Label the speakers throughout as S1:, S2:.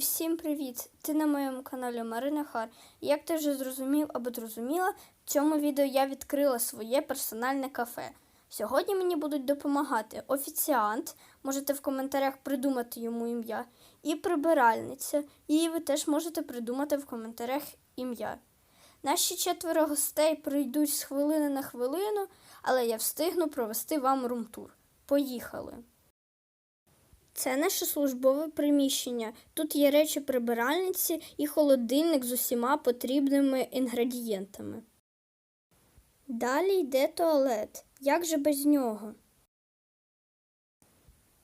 S1: всім привіт! Ти на моєму каналі Марина Хар. Як ти вже зрозумів або зрозуміла, в цьому відео я відкрила своє персональне кафе. Сьогодні мені будуть допомагати офіціант, можете в коментарях придумати йому ім'я, і прибиральниця, її ви теж можете придумати в коментарях ім'я. Наші четверо гостей прийдуть з хвилини на хвилину, але я встигну провести вам румтур. Поїхали! Це наше службове приміщення. Тут є речі прибиральниці і холодильник з усіма потрібними інгредієнтами. Далі йде туалет. Як же без нього?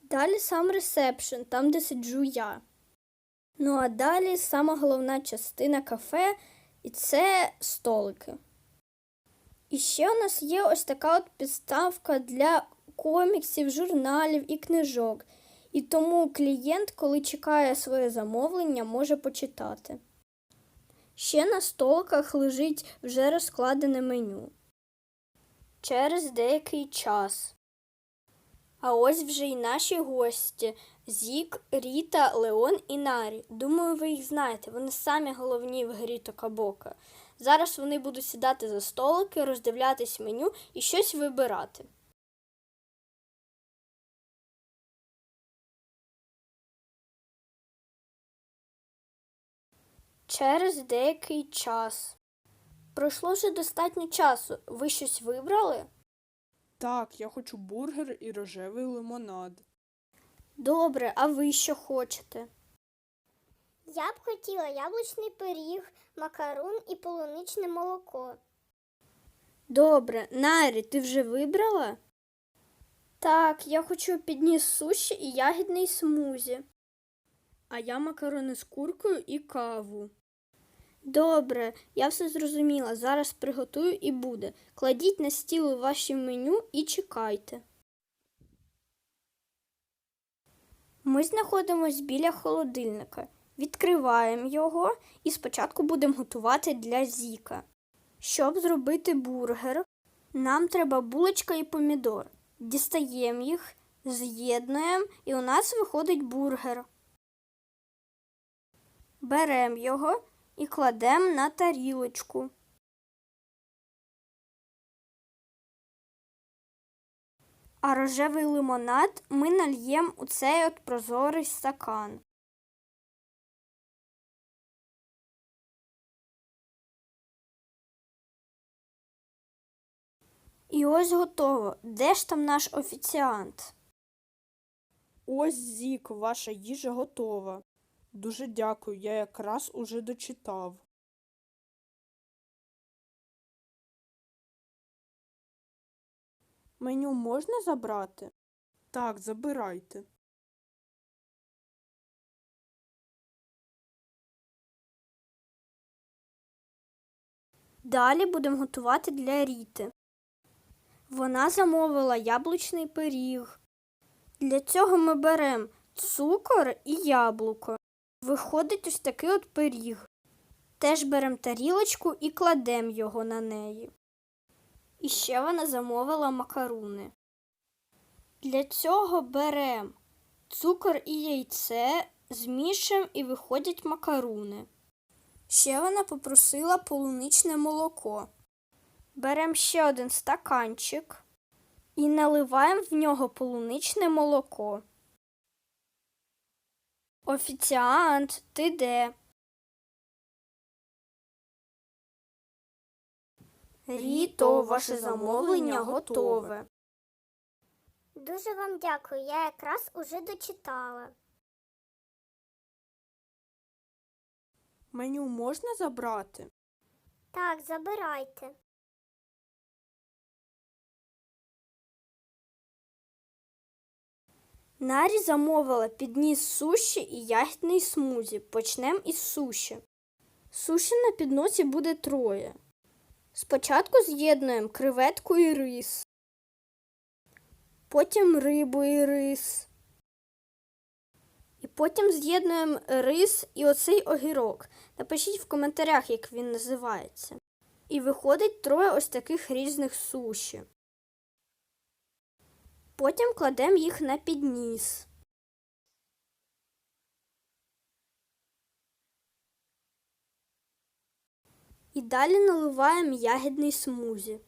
S1: Далі сам ресепшн, там, де сиджу я. Ну а далі сама головна частина кафе, і це столики. І ще у нас є ось така от підставка для коміксів, журналів і книжок. І тому клієнт, коли чекає своє замовлення, може почитати. Ще на столиках лежить вже розкладене меню. Через деякий час. А ось вже й наші гості Зік, Ріта, Леон і Нарі. Думаю, ви їх знаєте. Вони самі головні в грі Токабока. Зараз вони будуть сідати за столики, роздивлятись меню і щось вибирати. Через деякий час. Пройшло вже достатньо часу. Ви щось вибрали?
S2: Так, я хочу бургер і рожевий лимонад.
S1: Добре, а ви що хочете?
S3: Я б хотіла яблучний пиріг, макарун і полуничне молоко.
S1: Добре, Нарі, ти вже вибрала? Так, я хочу підніс суші і ягідний смузі. А я макарони з куркою і каву. Добре, я все зрозуміла. Зараз приготую і буде. Кладіть на стіл ваші меню і чекайте. Ми знаходимося біля холодильника. Відкриваємо його і спочатку будемо готувати для Зіка. Щоб зробити бургер, нам треба булочка і помідор. Дістаємо їх, з'єднуємо і у нас виходить бургер. Беремо його і кладемо на тарілочку. А рожевий лимонад ми нальємо у цей от прозорий стакан. І ось готово. Де ж там наш офіціант?
S2: Ось Зік, ваша їжа готова. Дуже дякую, я якраз уже дочитав. Меню можна забрати? Так, забирайте.
S1: Далі будемо готувати для Ріти. Вона замовила яблучний пиріг. Для цього ми беремо цукор і яблуко. Виходить ось такий от пиріг. Теж беремо тарілочку і кладемо його на неї. І ще вона замовила макаруни. Для цього беремо цукор і яйце, змішуємо і виходять макаруни. Ще вона попросила полуничне молоко. Беремо ще один стаканчик і наливаємо в нього полуничне молоко. Офіціант, ти де? Ріто, ваше замовлення готове.
S3: Дуже вам дякую, я якраз уже дочитала.
S2: Меню можна забрати?
S3: Так, забирайте.
S1: Нарі замовила підніс суші і ягідний смузі. Почнемо із суші. Суші на підносі буде троє. Спочатку з'єднуємо креветку і рис, потім рибу і рис. І потім з'єднуємо рис і оцей огірок. Напишіть в коментарях, як він називається. І виходить троє ось таких різних суші. Потім кладемо їх на підніс. І далі наливаємо ягідний смузі.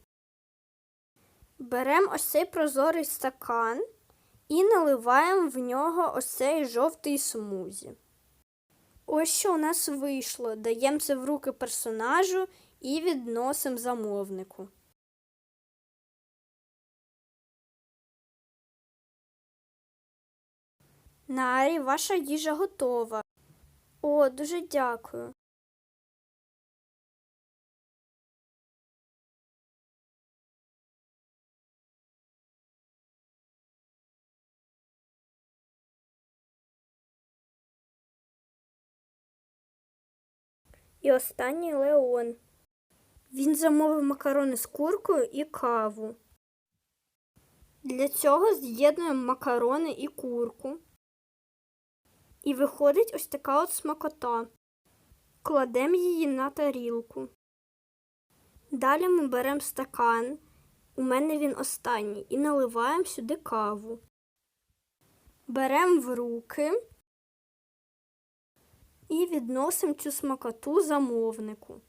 S1: Беремо ось цей прозорий стакан і наливаємо в нього ось цей жовтий смузі. Ось що у нас вийшло. Даємо це в руки персонажу і відносимо замовнику. Нарі, ваша їжа готова. О, дуже дякую. І останній Леон. Він замовив макарони з куркою і каву. Для цього з'єднуємо макарони і курку. І виходить ось така от смакота. Кладемо її на тарілку. Далі ми беремо стакан. У мене він останній, і наливаємо сюди каву. Беремо в руки і відносимо цю смакоту замовнику.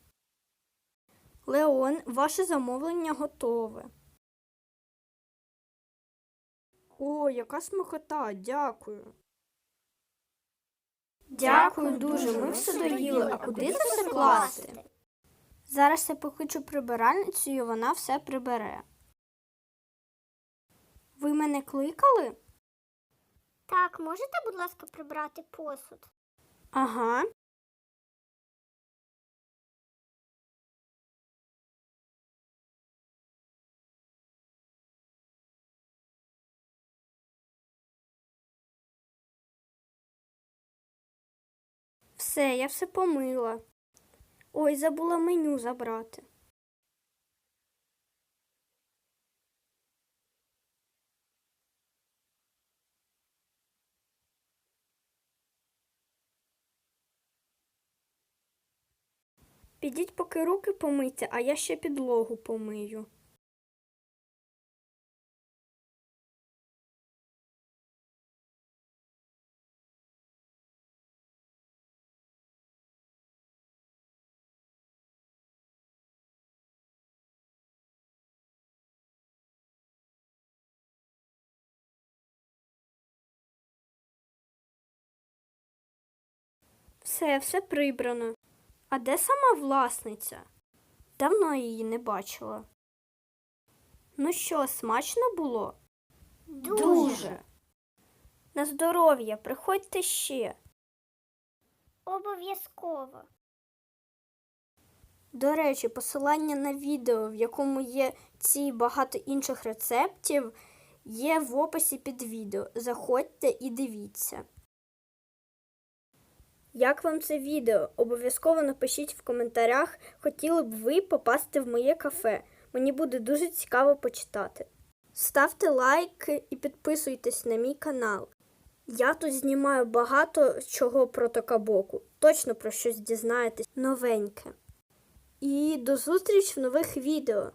S1: Леон, ваше замовлення готове.
S2: О, яка смакота, дякую.
S1: Дякую дуже, ми все доїли. А куди це все класти? Зараз я покличу прибиральницю і вона все прибере. Ви мене кликали?
S3: Так, можете, будь ласка, прибрати посуд?
S1: Ага. Все, я все помила. Ой, забула меню забрати. Підіть поки руки помийте, а я ще підлогу помию. Все, все прибрано. А де сама власниця? Давно її не бачила. Ну що, смачно було? Дуже. На здоров'я, приходьте ще.
S3: Обов'язково.
S1: До речі, посилання на відео, в якому є ці багато інших рецептів, є в описі під відео. Заходьте і дивіться. Як вам це відео? Обов'язково напишіть в коментарях, хотіли б ви попасти в моє кафе. Мені буде дуже цікаво почитати. Ставте лайки і підписуйтесь на мій канал. Я тут знімаю багато чого про Токабоку. Точно про щось дізнаєтесь новеньке. І до зустріч в нових відео.